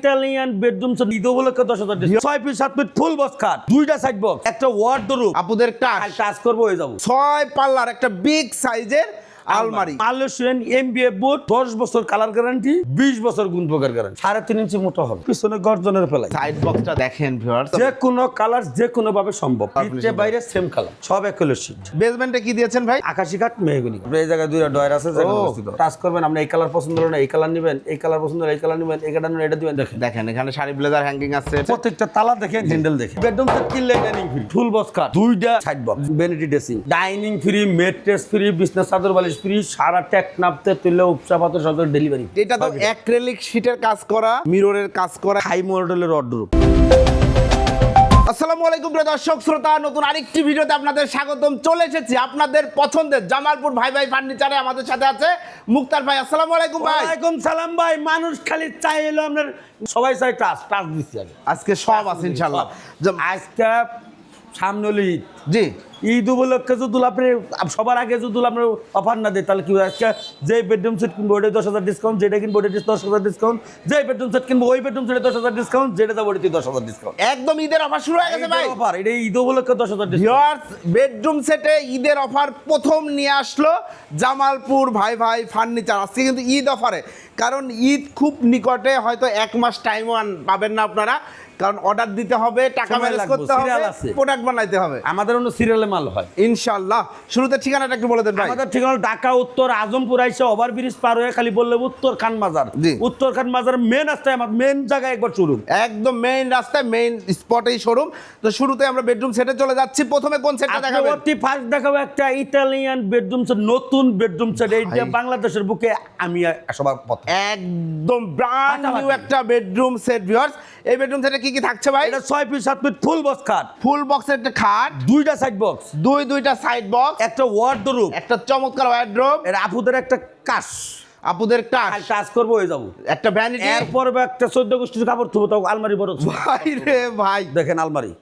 Italian bedroom Eid উপলক্ষে দশ হাজার ছয় ফিট সাত ফিট ফুল বক্স খাট। দুইটা সাইড বক্স একটা ওয়ার্ড রুম আপুদের টাচ কাজ করব হয়ে যাব। ছয় পাল্লার একটা বিগ সাইজের আলমারি। মালয়েশিয়ান এমবিএ বোর্ড দশ বছর কালার গ্যারান্টি বিশ বছর গুণ প্রকার গ্যারান্টি সাড়ে তিন ইঞ্চি মোটা হবে। পিছনে গর্জনের ফেলাই। সাইড বক্সটা দেখেন ভিউয়ার্স যে কোনো কালার যে কোনো ভাবে সম্ভব। Finishing বাইরে সেম কালার সব এক হলো শীট বেসমেন্টে কি দিয়েছেন ভাই? আকাশি কাঠ মেহগুনি। এই জায়গায় দুইটা ডয়ার আছে যেখানে অবস্থিত। টাচ করবেন আপনি এই কালার পছন্দ হলো না এই কালার নেবেন এই কালার পছন্দ হলো এই কালার নেবেন এই কালার এটা দিবেন। দেখেন। দেখেন এখানে শাড়ি ব্লেজার হ্যাঙ্গিং আছে। প্রত্যেকটা তালা দেখেন হ্যান্ডেল দেখেন। বেডরুম সেট কিনলে ডাইনিং ফ্রি ফুল বক্স কাট দুইটা side box vanity dressing dining free mattress free বিছনা চাদর বালিশ ফ্রি সারা ট্যাক নাপতে তুললে পাথর ডেলিভারি এটা তো অ্যাক্রিলিক শীটের কাজ করা মিররের কাজ করা হাই মডেলের অর্ডার আসসালামু আলাইকুম প্রিয় দর্শক শ্রোতা নতুন আরেকটি ভিডিওতে আপনাদের স্বাগতম। চলে এসেছি আপনাদের পছন্দের জামালপুর ভাই ভাই ফার্নিচারে আমাদের সাথে আছে মুক্তার ভাই। আসসালামু আলাইকুম ভাই। ওয়ালাইকুম সালাম ভাই মানুষ খালি চাই এলো আপনার সবাই চাই টাচ টাচ দিচ্ছি আজকে সব আছে ইনশাআল্লাহ আজকে সামনে হলো ঈদ জি। ঈদ উপলক্ষে যদি আপনি সবার আগে যদি আপনি অফার না দেয় তাহলে কি আজকে যে বেডরুম সেট কিনবো ওইটা দশ হাজার ডিসকাউন্ট যেটা কিনবো ওইটা দশ হাজার ডিসকাউন্ট যে বেডরুম সেট কিনবো ওই বেডরুম সেটে দশ হাজার ডিসকাউন্ট যেটা যাব ওইটা দশ হাজার ডিসকাউন্ট একদম ঈদের অফার শুরু হয়ে গেছে ভাই। অফার এটা ঈদ উপলক্ষে দশ হাজার বেডরুম সেটে ঈদের অফার প্রথম নিয়ে আসলো জামালপুর ভাই ভাই ফার্নিচার আজকে কিন্তু ঈদ অফারে কারণ ঈদ খুব নিকটে হয়তো এক মাস টাইম পাবেন না আপনারা। কারণ অর্ডার দিতে হবে টাকা ম্যানেজ করতে হবে প্রোডাক্ট বানাইতে হবে। আমাদের অন্য সিরিয়ালে মাল হয়। ইনশাআল্লাহ। শুরুতে ঠিকানাটা একটু বলে দেন ভাই। আমাদের ঠিকানা ঢাকা উত্তর আজমপুর আইসে ওভার ব্রিজ পার হয়ে খালি বললে উত্তর খান বাজার। উত্তর খান বাজার মেন রাস্তায় আমার মেন জায়গায় একবার শুরু একদম মেইন রাস্তায় মেইন স্পটেই শোরুম তো শুরুতে আমরা বেডরুম সেটে চলে যাচ্ছি। প্রথমে কোন সেটটা দেখাবেন? অতি ফার্স্ট দেখাবো একটা ইতালিয়ান বেডরুম সেট নতুন বেডরুম সেট এইটা। বাংলাদেশের বুকে আমি সবার একদম ব্র্যান্ড নিউ একটা বেডরুম সেট ভিউয়ার্স এই বেডরুম সেটে কি কি থাকছে ভাই? এটা ছয় পিস সাত পিস ফুল বক্স খাট। ফুল বক্সের একটা খাট। দুইটা সাইড বক্স দুই দুইটা সাইড বক্স একটা ওয়ার্ড রুম একটা চমৎকার ওয়ার্ড্রোব এর আপুদের একটা কাশ আপুদের টাচ কাজ। করব হয়ে যাব। একটা ভ্যানিটি এরপর একটা চোদ্দ গোষ্ঠীর কাপড় থুবো তো আলমারি বড় ভাই রে ভাই। দেখেন আলমারি।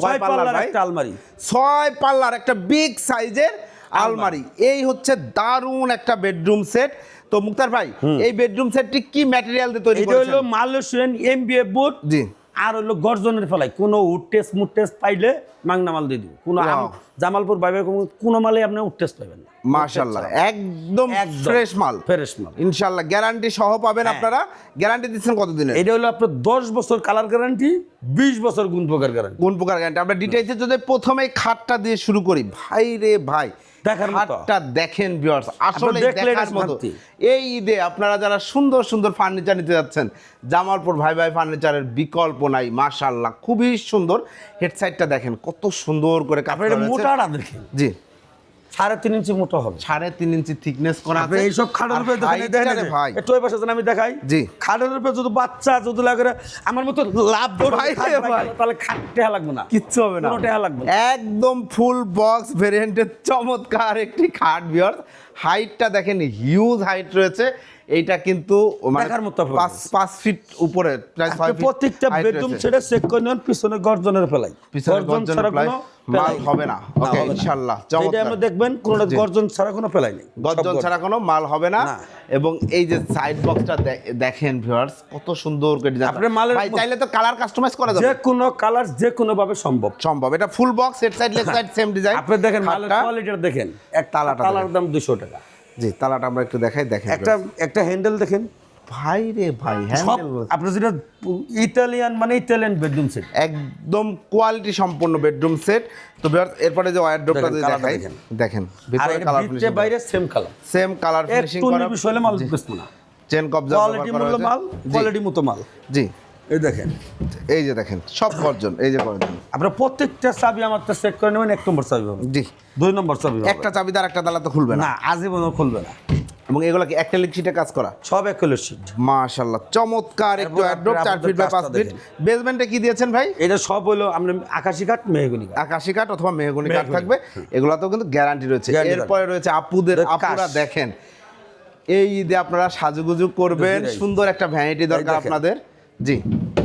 ছয় পাল্লার? একটা আলমারি। ছয় পাল্লার একটা বিগ সাইজের আলমারি। এই হচ্ছে দারুণ একটা বেডরুম সেট। তো মুক্তার ভাই এই বেডরুম সেটটি কি ম্যাটেরিয়াল দিয়ে তৈরি এটা হলো মালয়েশিয়ান এমবিএ বোর্ড জি। আর হলো গর্জনের ফেলাই। কোনো উড টেস্ট মুড টেস্ট পাইলে মাংনা মাল দিয়ে দিব। কোনো জামালপুর বাইবে কোনো মালে আপনি উড টেস্ট পাবেন না। মাশাআল্লাহ। একদম। ফ্রেশ মাল। ফ্রেশ মাল। ইনশাআল্লাহ। গ্যারান্টি সহ পাবেন হ্যাঁ। আপনারা। গ্যারান্টি দিচ্ছেন কতদিনের? এটা হলো আপনার দশ বছর কালার গ্যারান্টি বিশ বছর গুণ প্রকার গ্যারান্টি। কোন প্রকার গ্যারান্টি। আমরা ডিটেইলসে যদি প্রথমে খাটটা দিয়ে শুরু করি ভাই রে ভাই দেখার মতো। দেখেন ভিউয়ার্স আসলে দেখার মতো। এই ঈদে আপনারা যারা সুন্দর সুন্দর ফার্নিচার নিতে যাচ্ছেন জামালপুর ভাই ভাই ফার্নিচারের বিকল্প নাই মাশাআল্লাহ খুবই সুন্দর। হেড সাইডটা দেখেন কত সুন্দর করে কাপড় মোটাটা দেখেন? জি। সাড়ে তিন ইঞ্চি মোটা হবে। সাড়ে তিন ইঞ্চি থিকনেস করা আছে। এইসব খাটের উপরে দেখেন, ভাই। একটু ওই পাশে যান, আমি দেখাই। জি। খাটের উপরে যদি বাচ্চা যদি লাগে আমার মতো লাভ ভাই খাট। তাহলে খাটতে লাগবে না। কিচ্ছু হবে না। ওটা টেহা লাগবে একদম ফুল বক্স ভেরিয়েন্টের চমৎকার একটি খাট বিয়ার হাইটটা দেখেন হিউজ হাইট রয়েছে। এইটা কিন্তু মানে দেখার মতো পাঁচ পাঁচ ফিট উপরে প্রায় ছয় ফিট প্রত্যেকটা বেডরুম। সেটা চেক করে নেন পিছনে গর্জনের ফেলাই। ছাড়া কোনো মাল হবে না। না। ইনশাআল্লাহ। আপনি দেখবেন কোনোটা জি। গর্জন ছাড়া কোনো ফেলাই নেই। গর্জন ছাড়া কোনো মাল হবে না। এবং এই যে সাইড বক্সটা দেখেন ভিউয়ার্স কত সুন্দর করে ডিজাইন আপনার মালের ভাই চাইলে তো কালার কাস্টমাইজ করা যে কোনো কালার যে কোনো ভাবে সম্ভব। সম্ভব। এটা full box head side left side same design আপনি দেখেন মালের কোয়ালিটিটা দেখেন। এক তালাটা তালার দাম দুশো টাকা। জি তালাটা আমরা একটু দেখাই দেখেন একটা একটা হ্যান্ডেল দেখেন। ভাই রে ভাই সব হ্যান্ডেল আপনি যেটা ইতালিয়ান মানে ইতালিয়ান বেডরুম সেট একদম কোয়ালিটি সম্পন্ন বেডরুম সেট তো এরপরে যে যদি দেখাই দেখেন। দেখেন ভিতরে কালার ফিনিশিং বাইরে same colour same colour finishing একটু করা। নিবিশ হলে মাল বেচবো না। চেন কবজা কোয়ালিটি মূল্য মাল কোয়ালিটি মতো মাল। জি। এই দেখেন। এই যে দেখেন সব গর্জন এই যে গর্জন। আপনার প্রত্যেকটা চাবি আমার তো সেট করে নেবেন এক নম্বর চাবি পাবেন জি। দুই নম্বর চাবি একটা চাবি দ্বারা একটা তালা তো খুলবে না। আজীবনও খুলবে না। এবং এগুলো কি একটা লিকশিটে কাজ করা? সব এক হলো সিট মাশাআল্লাহ চমৎকার একটু ওয়ারড্রপ 4 ফিট বাই 5 ফিট। বেসমেন্টে কি দিয়েছেন ভাই? এটা সব হলো আপনার আকাশি কাঠ মেহগুনি আকাশি কাঠ অথবা মেহগনি কাঠ। থাকবে। এগুলাতেও কিন্তু গ্যারান্টি রয়েছে। এরপরে রয়েছে আপুদের আপুরা দেখেন। এই ঈদে আপনারা সাজুগুজু করবেন। সুন্দর একটা ভ্যানিটি দরকার আপনাদের। জি।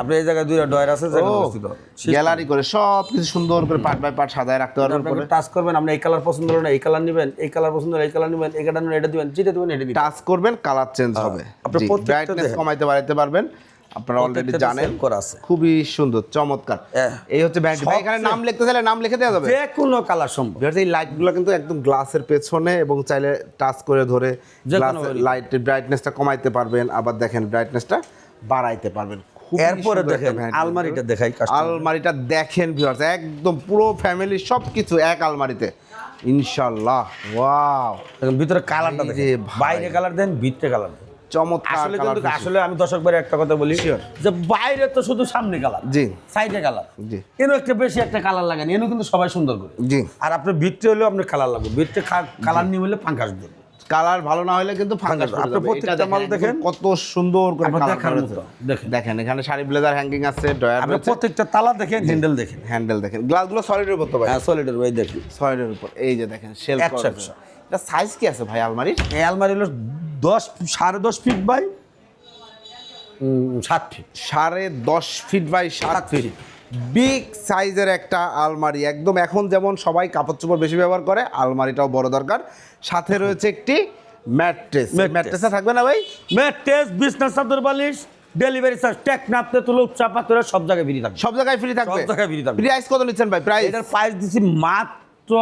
আপনি এই জায়গায় দুইটা ডয়ার আছে যেখানে অবস্থিত। গ্যালারি করে সব কিছু সুন্দর করে পার্ট বাই পার্ট সাজায় রাখতে পারবেন আপনাকে টাচ করবেন আপনি এই কালার পছন্দ হলো না এই কালার নেবেন এই কালার পছন্দ হলো এই কালার নেবেন এই কালার এটা দিবেন যেটা দিবেন এটা দিবেন। টাচ করবেন কালার চেঞ্জ হবে। আপনি ব্রাইটনেস কমাইতে বাড়াইতে পারবেন। আপনারা অলরেডি জানেন করা আছে। খুবই সুন্দর চমৎকার। হ্যাঁ। এই হচ্ছে ব্যান্ড ভাই এখানে নাম লিখতে চাইলে নাম লিখে দেওয়া যাবে। যে কোনো কালার সম্ভব। এই লাইটগুলো কিন্তু একদম গ্লাসের পেছনে এবং চাইলে টাচ করে ধরে। লাইটের ব্রাইটনেসটা কমাইতে পারবেন। আবার দেখেন ব্রাইটনেসটা বাড়াইতে পারবেন। এরপরে দেখেন আলমারিটা দেখাই আলমারিটা দেখেন ভিউয়ার্স একদম পুরো ফ্যামিলি সব কিছু এক আলমারিতে। ইনশাল্লাহ ওয়াও। ভিতরে কালারটা দেখেন। বাইরে কালার দেন ভিতরে কালার দেন। চমৎকার আসলে কিন্তু আসলে আমি দর্শক ভাইয়ের একটা কথা বলি যে বাইরে তো শুধু সামনে কালার জি। সাইডে কালার জি। এনও একটা বেশি একটা কালার লাগান এনও কিন্তু সবাই সুন্দর করে। জি। আর আপনার ভিতরে হলেও আপনার কালার লাগবে। ভিতরে কালার নিয়ে হলে ফাঙ্কাস দেবে কালার ভালো না হলে কিন্তু ফাঙ্গাস। আপনি প্রত্যেকটা মাল দেখেন। কত সুন্দর করে। মতো, দেখেন। দেখেন এখানে শাড়ি ব্লেজার হ্যাঙ্গিং আছে ডয়ার আপনি প্রত্যেকটা তালা দেখেন হ্যান্ডেল দেখেন হ্যান্ডেল দেখেন গ্লাসগুলো সলিডের উপর তো ভাই হ্যাঁ সলিডের ওই দেখেন সলিডের উপর এই যে দেখেন শেল। এটা সাইজ কি আছে ভাই আলমারির এই আলমারি হলো দশ সাড়ে দশ ফিট বাই উম, সাত ফিট সাড়ে দশ ফিট বাই সাত ফিট। বিগ সাইজের একটা আলমারি। একদম এখন যেমন সবাই কাপড় চোপড় বেশি ব্যবহার করে আলমারিটাও বড় দরকার। সাথে রয়েছে একটি ম্যাট্রেস। Mattress। ম্যাট্রেসে। থাকবে না ভাই? ম্যাট্রেস বিছনা চাদর বালিশ ডেলিভারি চার্জ ট্যাক নাপতে তুলো চাপা তোরা সব জায়গায় ফ্রি থাকবে। সব জায়গায় ফ্রি থাকবে? সব জায়গায় free থাকবে। প্রাইস কত নিচ্ছেন ভাই? প্রাইস এটার প্রাইস দিছি মাত্র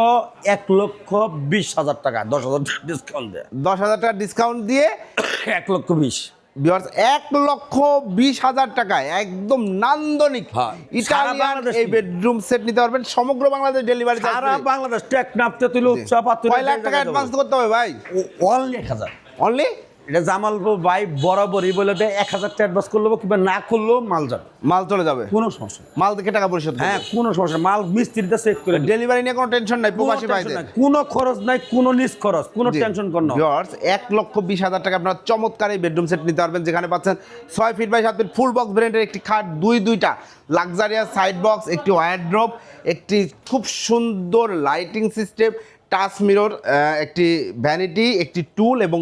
এক লক্ষ বিশ হাজার টাকা। দশ হাজার টাকা ডিসকাউন্ট দেয়। দশ হাজার টাকা ডিসকাউন্ট দিয়ে এক লক্ষ বিশ। ভিউয়ার্স এক লক্ষ বিশ হাজার টাকায় একদম নান্দনিক ইটালিয়ান এই বেডরুম সেট নিতে পারবেন। সমগ্র বাংলাদেশ ডেলিভারি সারা বাংলাদেশ ট্যাক নাপতে তুলো চাপা তুলো কয় লাখ টাকা অ্যাডভান্স করতে হবে ভাই? অনলি এক হাজার। অনলি এটা জামালপুর ভাই বরাবরই বলে দেয় এক হাজার টাকা অ্যাডভান্স করলেও কিংবা না করলেও মাল যাবে। মাল চলে যাবে? কোনো সমস্যা মাল দেখে টাকা পরিশোধ হ্যাঁ কোনো সমস্যা মাল মিস্ত্রিটা চেক করে ডেলিভারি নিয়ে কোনো টেনশন নাই কোনো প্রবাসী ভাইদের? কোনো খরচ নাই কোনো নিজ খরচ কোনো টেনশন কর না। Viewers, এক লক্ষ বিশ হাজার টাকা আপনারা চমৎকার এই বেডরুম সেট নিতে পারবেন যেখানে পাচ্ছেন ছয় ফিট বাই সাত ফিট ফুল বক্স ব্র্যান্ডের একটি খাট দুই দুইটা লাক্সারিয়াস সাইড বক্স একটি ওয়ারড্রপ একটি খুব সুন্দর লাইটিং সিস্টেম টাচ মিরর একটি ভ্যানিটি একটি টুল এবং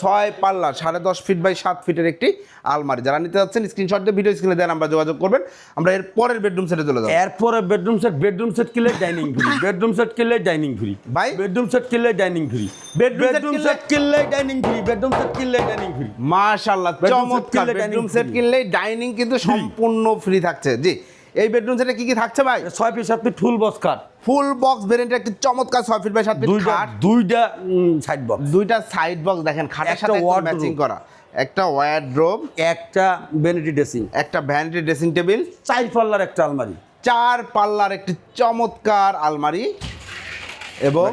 ছয় পাল্লা সাড়ে দশ ফিট বাই সাত ফিটের একটি আলমারি। যারা নিতে যাচ্ছেন স্ক্রিনশট দিয়ে ভিডিও স্ক্রিনে দেন আমরা যোগাযোগ করবেন। আমরা এর পরের বেডরুম সেটে চলে যাব। এরপরে বেডরুম সেট বেডরুম সেট কিনলে ডাইনিং ফ্রি বেডরুম সেট কিনলে ডাইনিং ফ্রি ভাই? বেডরুম সেট কিনলে ডাইনিং ফ্রি বেডরুম সেট কিনলে ডাইনিং ফ্রি বেডরুম সেট কিনলে ডাইনিং ফ্রি মাশাআল্লাহ চমৎকার। বেডরুম সেট কিনলে ডাইনিং কিন্তু সম্পূর্ণ ফ্রি থাকছে। জি। এই বেডরুম সেটে কি কি থাকছে ভাই? ছয় পিস সাত piece full box cut full box ভেরিয়েন্টের একটি চমৎকার ছয় ফিট বাই সাত ফিট দুইটা খাট। দুইটা সাইড বক্স দুইটা সাইড বক্স দেখেন খাটের সাথে। ম্যাচিং করা। একটা ওয়ারড্রোব একটা ভ্যানিটি ড্রেসিং একটা ভ্যানিটি ড্রেসিং টেবিল চার পাল্লার একটা আলমারি। চার পাল্লার একটি চমৎকার আলমারি এবং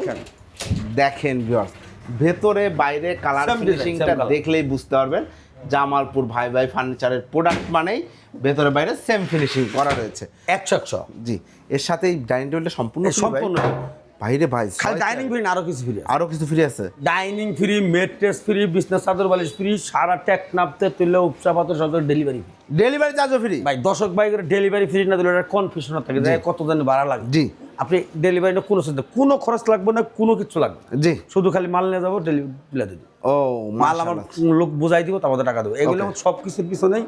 দেখেন। ভিউয়ার্স ভেতরে বাইরে কালার ফিনিশিংটা দেখলেই বুঝতে পারবেন। জামালপুর ভাই ভাই ফার্নিচারের প্রোডাক্ট মানেই ভেতরে বাইরে সেম ফিনিশিং করা রয়েছে। একশো একশো। জি এর সাথে এই ডাইনিং টেবিলটা সম্পূর্ণ? সম্পূর্ণ বাইরে ভাই খালি ডাইনিং ফ্রি না আরও কিছু ফ্রি আরও কিছু ফ্রি আছে? ডাইনিং ফ্রি মেট্রেস ফ্রি বিছনা চাদর বালিশ ফ্রি সারা ট্যাক নাপতে তুললে উপচা পাতর সব ডেলিভারি ফ্রি ডেলিভারি চার্জও ফ্রি ভাই দশক বাইক ডেলিভারি ফ্রি না দিলে এটা কনফিউশন থাকে যে কত দিন ভাড়া লাগে। জি। আপনি ডেলিভারি কোনো চিন্তা কোনো খরচ লাগবে না কোনো কিছু লাগবে। জি। শুধু খালি মাল নিয়ে যাব ডেলিভারি দিবো। ও মাল আমার লোক বুঝাই দিব তারপরে টাকা দেবো। এগুলো. সব কিছুর পিছনেই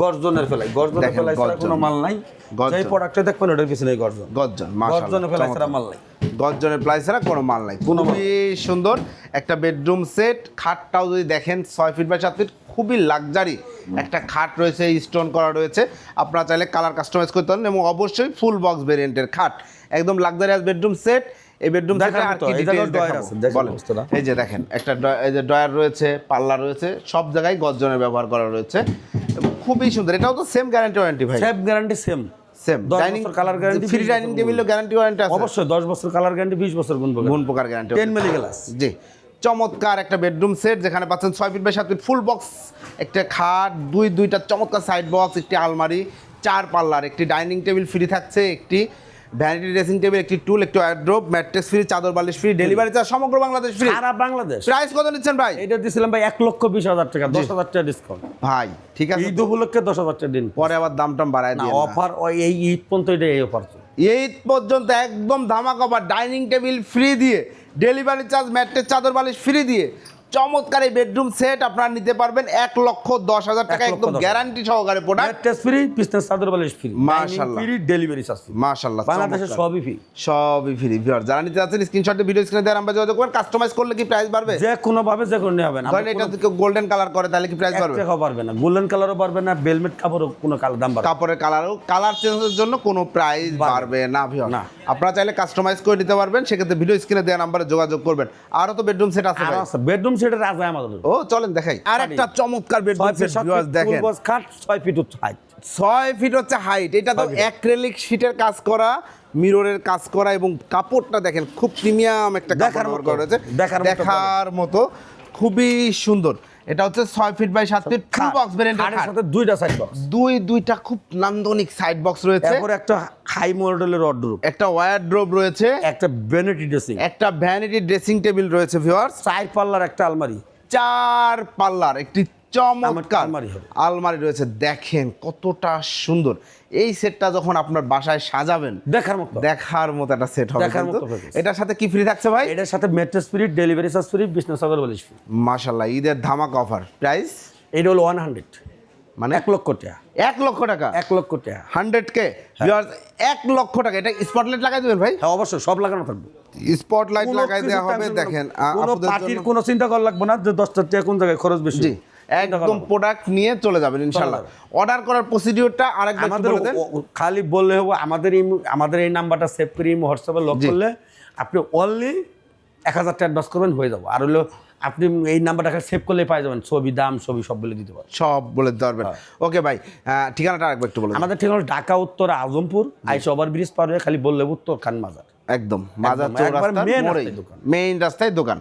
গর্জনের ফেলাই। গর্জনের ফেলাই ছাড়া কোনো মাল নাই। গর্জন। যেই প্রোডাক্টে দেখবেন ওটার পিছনেই গর্জন। গজ্জন গর্জনের ফেলাই ছাড়া মাল নাই। গজ্জনের প্রাইস ছাড়া কোনো মাল নাই। খুবই সুন্দর একটা বেডরুম সেট খাটটাও যদি দেখেন ছয় ফিট বাই সাত ফিট খুবই লাক্সারি একটা খাট রয়েছে স্টোন করা রয়েছে। আপনারা চাইলে কালার কাস্টমাইজ করতে পারেন এবং অবশ্যই ফুল বক্স ভেরিয়েন্টের খাট। একদম লাক্সারিয়াস বেডরুম সেট এই বেডরুম এই যে দেখেন একটা এই যে ড্রয়ার রয়েছে পাল্লা রয়েছে সব জায়গায় গজ্জনের ব্যবহার করা রয়েছে। খুবই সুন্দর এটাও তো সেম গ্যারান্টি ওয়ারেন্টি ভাই। Same guarantee same dining free dining টেবিলও গ্যারান্টি ওয়ারেন্টি আছে। অবশ্যই দশ বছর কালার গ্যারান্টি বিশ বছর গুণ গুণ প্রকার গ্যারান্টি টেন মিলি গ্লাস জি। চমৎকার একটা বেডরুম সেট যেখানে পাচ্ছেন ছয় ফিট বাই সাত ফিট ফুল বক্স একটা খাট দুই দুইটা চমৎকার সাইড বক্স একটি আলমারি চার পাল্লার একটি ডাইনিং টেবিল ফ্রি থাকছে একটি ভ্যানিটি ড্রেসিং টেবিল একটি টুল একটি ওয়ারড্রোব ম্যাট্রেস ফ্রি চাদর বালিশ ফ্রি ডেলিভারি চার্জ সমগ্র বাংলাদেশ ফ্রি সারা বাংলাদেশ। প্রাইস কত নিচ্ছেন ভাই? এটা দিয়েছিলাম ভাই এক লক্ষ বিশ হাজার টাকা দশ হাজার টাকা ডিসকাউন্ট ভাই ঠিক আছে ঈদ উপলক্ষে দশ হাজার টাকা দিন। পরে আবার দাম টাম বাড়ায় না অফার ওই এই ঈদ পর্যন্ত এটা এই অফার এই পর্যন্ত একদম ধামাক অফার ডাইনিং টেবিল ফ্রি দিয়ে ডেলিভারি চার্জ ম্যাট্রেস চাদর বালিশ ফ্রি দিয়ে চমৎকার এই বেডরুম সেট আপনারা নিতে পারবেন এক লক্ষ দশ হাজার টাকা একদম গ্যারান্টি সহকারে প্রোডাক্ট টেস্ট ফ্রি বিজনেস চাদর বালিশ ফ্রি মাশাআল্লাহ। ফ্রি ডেলিভারি চার্জ ফ্রি বাংলাদেশে সবই ফ্রি সবই ফ্রি ভিউয়ার যারা নিতে স্ক্রিনশটে ভিডিও স্ক্রিনে দেওয়ার নাম্বার যোগাযোগ করেন কাস্টমাইজ করলে কি প্রাইস বাড়বে? যে কোনো ভাবে যে কোনো হবে না এটা গোল্ডেন কালার করে তাহলে কি প্রাইস বাড়বে? টাকাও পারবে না। গোল্ডেন কালারও পারবে না বেলমেট কাপড়ও কোনো কালার দাম না। কাপড়ের কালারও কালার চেঞ্জের জন্য কোনো প্রাইস বাড়বে না। ভিউয়ার না। আপনারা চাইলে কাস্টমাইজ করে নিতে পারবেন। সেক্ষেত্রে ভিডিও স্ক্রিনে দেওয়া নাম্বারে যোগাযোগ করবেন। আরও তো বেডরুম সেট আছে বেডরুম সেটের রাজা আমাদের ও চলেন দেখাই। আর একটা চমৎকার বেডরুম সেট ভিউয়ার্স দেখেন। ফুল খাট ছয় ফিট উচ্চ হাইট ছয় ফিট হচ্ছে হাইট এটা তো অ্যাক্রিলিক শীটের কাজ করা মিররের কাজ করা এবং কাপড়টা দেখেন খুব প্রিমিয়াম একটা দেখার কাপড় করা হয়েছে দেখার মতো দেখার মতো খুবই সুন্দর। এটা হচ্ছে ছয় ফিট বাই সাত ফিট ফুল বক্স খাটের ভেরিয়েন্টের সাথে দুইটা সাইড বক্স দুই দুইটা খুব নান্দনিক সাইড বক্স রয়েছে। তারপর একটা হাই মডেলের ওয়ার্ড্রোব একটা ওয়ার্ড্রোব রয়েছে। একটা ভ্যানিটি ড্রেসিং একটা ভ্যানিটি ড্রেসিং টেবিল রয়েছে ভিউয়ার্স চার পাল্লার একটা আলমারি। চার পাল্লার একটি চমৎকার। আলমারি রয়েছে দেখেন কতটা সুন্দর। এই সেটটা যখন আপনার বাসায় সাজাবেন দেখার মতো। দেখার মতো একটা সেট হবে দেখার মতো এটার সাথে কি ফ্রি থাকছে ভাই? এটার সাথে mattress free delivery charge free business free মাশাল্লাহ ঈদের ধামাক অফার প্রাইস এটা হলো ওয়ান হান্ড্রেড মানে? এক লক্ষ টাকা। এক লক্ষ টাকা? এক লক্ষ টাকা। হান্ড্রেড কে এক লক্ষ টাকা। এটা স্পটলাইট লাগাই দেবেন ভাই? হ্যাঁ অবশ্যই সব লাগানো থাকবে। স্পটলাইট লাগাই দেওয়া হবে দেখেন কোনো পার্টির কোনো চিন্তা করা লাগবে না যে দশটা টাকা কোন জায়গায় খরচ বেশি একদম প্রোডাক্ট নিয়ে চলে যাবেন ইনশাল্লাহ। অর্ডার করার প্রসিডিওরটা আরেকবার আমাদের খালি বললে হব আমাদের এই আমাদের এই নাম্বারটা সেভ করে হোয়াটসঅ্যাপে লক। করলে আপনি অনলি এক হাজার টাকা অ্যাডভান্স করবেন হয়ে যাব। আর হলো আপনি এই নাম্বারটাকে সেভ করলে পাই যাবেন ছবি দাম ছবি সব বলে দিতে পারবেন। সব বলে দিতে পারবেন। ওকে ভাই ঠিকানাটা আরেকবার একটু বলে দেন। আমাদের ঠিকানা ঢাকা উত্তর আজমপুর আইসা ওভার ব্রিজ পার হয়ে খালি বললে উত্তর খান মাজার একদম। মাজার দোকান। মেইন রাস্তায় দোকান।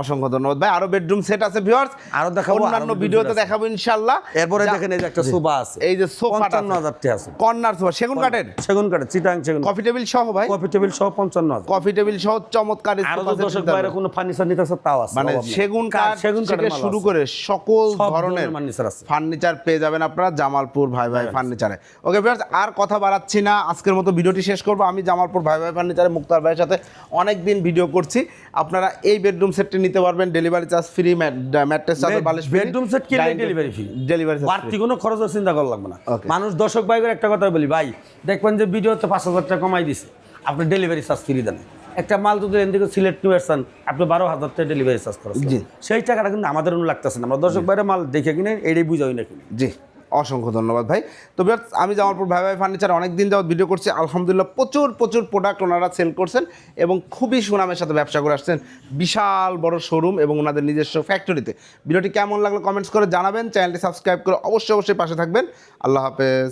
অসংখ্য ধন্যবাদ। ভাই আরও বেডরুম সেট আছে ভিউয়ার্স আরও দেখাবো, অন্যান্য ভিডিওতে দেখাবো ইনশাআল্লাহ। এরপরে দেখেন এই যে একটা সোফা আছে। এই যে পঞ্চান্ন হাজার টাকা আছে। কর্নার সোফা সেগুন কাঠের? সেগুন কাঠে চিটাং সেগুন কফি টেবিল সহ ভাই। কফি টেবিল সহ পঞ্চান্ন হাজার কফি টেবিল সহ চমৎকার আরও সোফা বাইরে কোনো ফার্নিচার নিতে আছে তাও আছে। মানে। সেগুন কাঠ সেগুন কাঠের শুরু করে সকল ধরনের ফার্নিচার পেয়ে যাবেন আপনারা জামালপুর ভাই ভাই ফার্নিচারে ওকে ভিউয়ার্স আর কথা বাড়াচ্ছি না। আজকের মতো ভিডিওটি শেষ করব। আমি জামালপুর ভাই ভাই ফার্নিচারে মুক্তার ভাইয়ের সাথে অনেক দিন ভিডিও করছি। আপনারা এই বেডরুম সেটটি নিতে পারবেন delivery charge free mattress charge বালিশ bedroom set কিনলে delivery fee। ডেলিভারি বাড়তি কোনো খরচের চিন্তা করা লাগবে না। মানুষ দর্শক ভাই একটা কথা বলি ভাই দেখবেন যে ভিডিওতে পাঁচ হাজার টাকা কমাই দিছে। আপনি ডেলিভারি চার্জ ফ্রি দেন। একটা মাল যদি এন থেকে সিলেক্ট নিয়ে আসছেন আপনি বারো হাজার টাকা ডেলিভারি চার্জ জি। সেই টাকাটা কিন্তু আমাদের লাগতেছে না। আমরা দর্শক বাইরে মাল দেখে কিনে এটাই বুঝাই না কিনে। জি। অসংখ্য ধন্যবাদ ভাই। তো বিরাট আমি জামালপুর ভাই ভাই ফার্নিচার অনেক দিন যাবত ভিডিও করছি, আলহামদুলিল্লাহ প্রচুর প্রচুর প্রোডাক্ট ওনারা সেল করছেন এবং খুবই সুনামের সাথে ব্যবসা করে আসছেন। বিশাল বড় শোরুম এবং ওনাদের নিজস্ব ফ্যাক্টরিতে ভিডিওটি কেমন লাগল কমেন্টস করে জানাবেন চ্যানেলটি সাবস্ক্রাইব করে অবশ্যই অবশ্যই পাশে থাকবেন। আল্লাহ হাফেজ।